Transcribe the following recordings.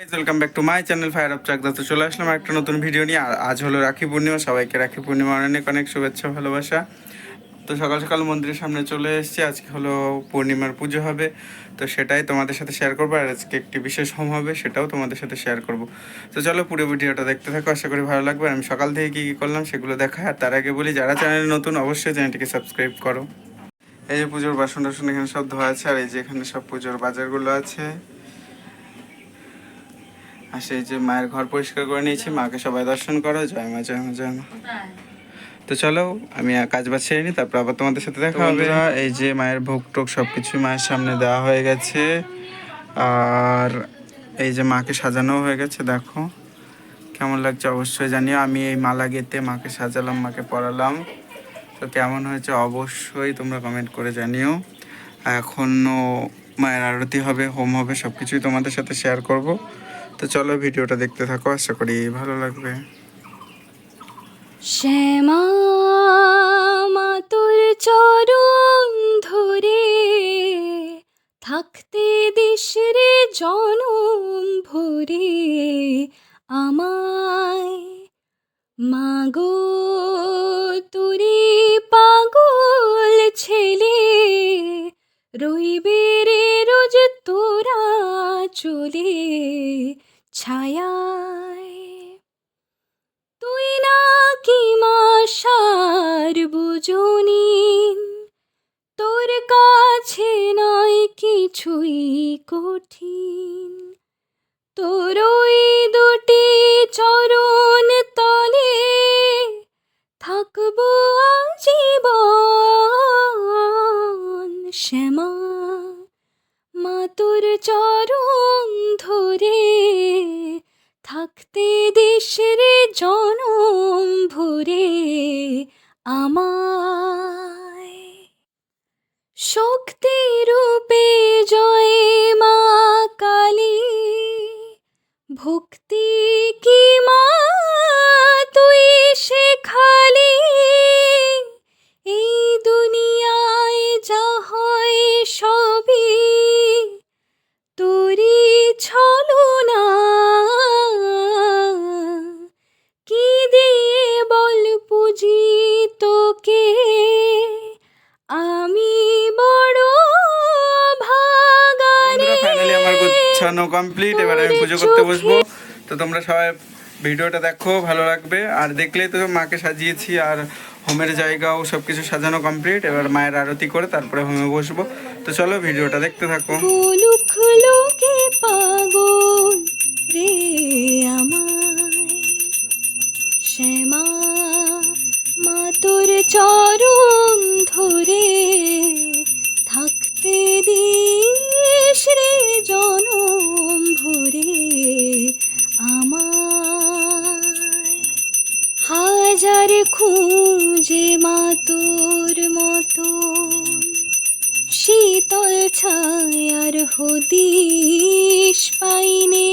Welcome back to my channel fire of Chakdah তো চলে আসলাম একটা নতুন ভিডিও নিয়ে। আর আজ হলো রাখি পূর্ণিমা। সবাইকে রাখি পূর্ণিমা অনেক অনেক শুভেচ্ছা, ভালোবাসা। তো সকাল সকাল মন্দিরের সামনে চলে এসেছি। আজকে হলো পূর্ণিমার পুজো হবে। তো সেটাই তোমাদের সাথে শেয়ার করব। আর আজকে একটি বিশেষ হোম হবে, সেটাও তোমাদের সাথে শেয়ার করব। তো চলো পুরো ভিডিওটা দেখতে থাকো। আশা করি ভালো লাগবে। আমি সকাল থেকে কী কী করলাম সেগুলো দেখা আর তার আগে বলি, যারা চ্যানেলে নতুন, অবশ্যই চ্যানেলটিকে সাবস্ক্রাইব করো। এই যে পুজোর বাসন টাসন এখানে সব ধোয়া আছে। আর এই যে এখানে সব পুজোর বাজারগুলো আছে। আর সেই যে মায়ের ঘর পরিষ্কার করে নিয়েছি, মাকে সবাই দর্শন করো, জয় মা জয় মা জয় মা। তো চলো, আমি কাজ বাজ সেরে নিই তারপর আবার তোমাদের সাথে দেখা হবে। এই যে মায়ের ভোগ টোক সব কিছু মায়ের সামনে দেওয়া হয়ে গেছে, আর এই যে মাকে সাজানো হয়ে গেছে, দেখো। কেমন লাগছে অবশ্যই জানিও, আমি এই মালা গেতে মাকে সাজালাম, মাকে পরালাম। তো কেমন হয়েছে অবশ্যই তোমরা কমেন্ট করে জানিও। এখনও মায়ের আরতি হবে, হোম হবে সব কিছুই তোমাদের সাথে শেয়ার করব। তো চলো ভিডিওটা দেখতে থাকো, আশা করি ভালো লাগবে। শ্যামা তোর চরণ ধরে থাকতে দিস রে জনম ভরে আমায়। মাগো তুরি পাগল ছেলে, রইবে রে রোজ তোরা চলে। ছায়ায়। তুই না কি মাসার বুঝুনিন তোর কাছে নয় কিছুই কঠিন। তোর ওই দুটি চরণ তলে থাকব আজীবন শ্যামা। মা তোর চরণ আমায় শক্তি রূপে জয় মা কালী। ভক্তি কি মা তুই শেখালি? এই দুনিয়ায় যা হয় সবই তোরি ছলনা। কি দিয়ে বল পুজি তোকে আমি বড় ভাগারে ফাইনালি আমার গুছানো কমপ্লিট এবার আমি পুজো করতে বসবো। তো তোমরা সবাই ভিডিওটা দেখো ভালো লাগবে। আর দেখলেই তো মাকে সাজিয়েছি আর হোমের জায়গাও সব কিছু সাজানো কমপ্লিট এবার মায়ের আরতি করে তারপরে হোমে বসবো। তো চলো ভিডিওটা দেখতে থাকো। পাগল রে। খুঁজে মা তোর মতন শীতল ছায়ার হদিশ পাইনে।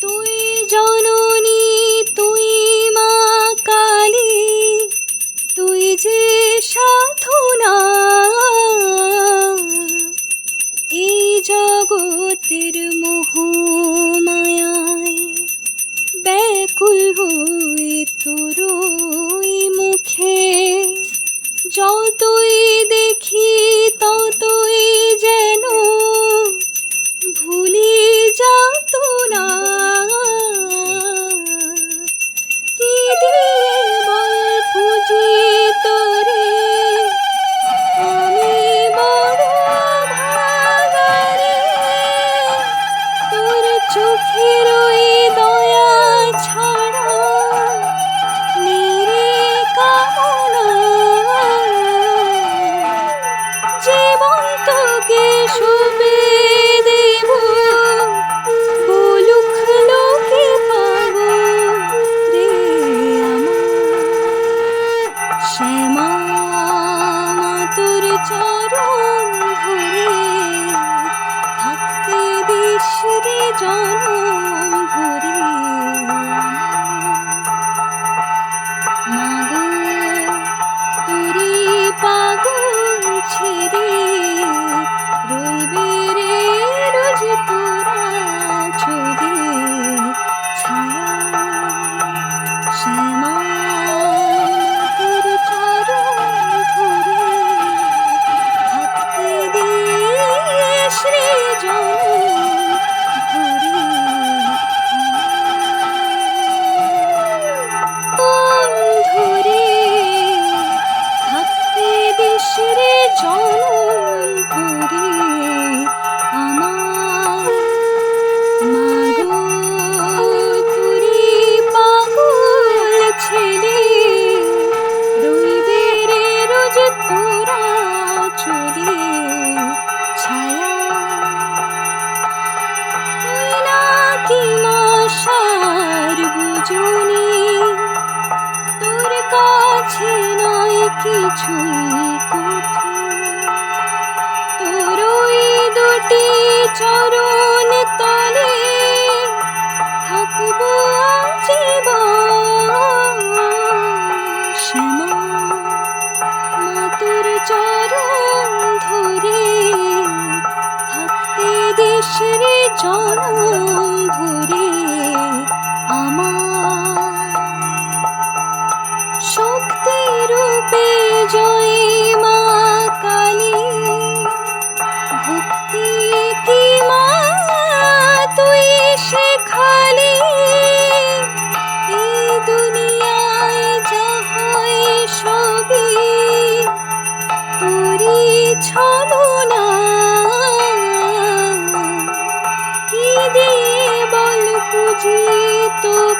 তুই জননী, তুই মা কালী, তুই যে সাধনা এই জগতের মোহমায়ায় ব্যাকুল হয়ে তোর যতই দেখি ততই তোকে শুবে কিছুই কঠিন। তোর দুটি চরণ তলে থাকব জীবন শ্যামা। মা তোর চরণ ধরে থাকতে দেশ রে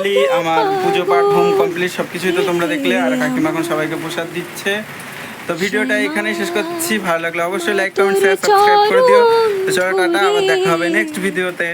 ফাইনালি আমার পুজো পাঠ, হোম কমপ্লিট সব কিছুই তো তোমরা দেখলে, আর কাকিমা এখন সবাইকে প্রসাদ দিচ্ছে। তো ভিডিওটা এখানেই শেষ করছি, ভালো লাগলে অবশ্যই লাইক কমেন্ট শেয়ার সাবস্ক্রাইব করে দিও। তো চলো, টাটা, আবার দেখা হবে নেক্সট ভিডিওতে